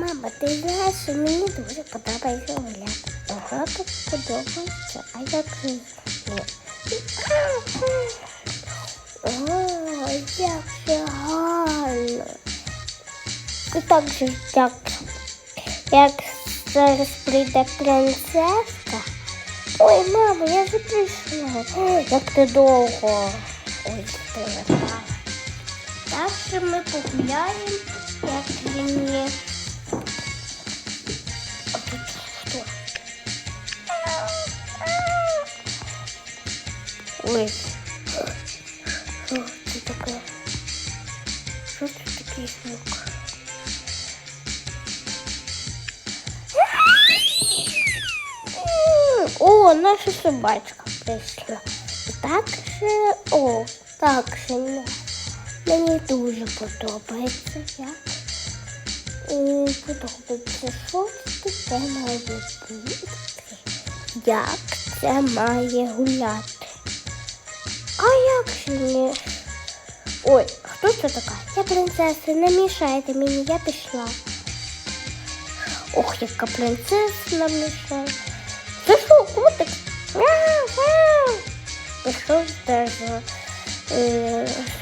Мама, ти знаєш, що мені дуже подобається гуляти. Так подобається. А як ні? О, як же гарно. І так же як, як зараз прийде принцеска. Ой, мамо, я вже прийшла. Як ти довго. Ой, летала. Так що ми погуляємо, як мені. А Ой. Що це таке? Що це такий звук? О, наша собачка прийшла. Так же, о, так же не. Мені дуже подобається. Як і подобається, що це має бути. Як це має гуляти? Не? Ой, хто це така? Я принцеса, не мішайте мені, я пішла. Ох, яка принцеса нам мішає. Це що, котик? Пішов теж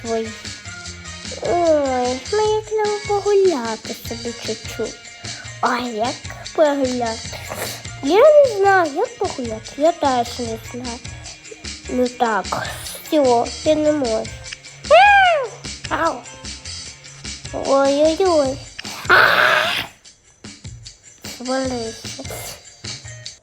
свій. Ой, мені треба погуляти собі чуть-чуть. А як погуляти? Я не знаю, як погуляти. Я теж не знаю. Ну так, все, я не можеш. Мяу. Ау. Ой-ой-ой. Свалився.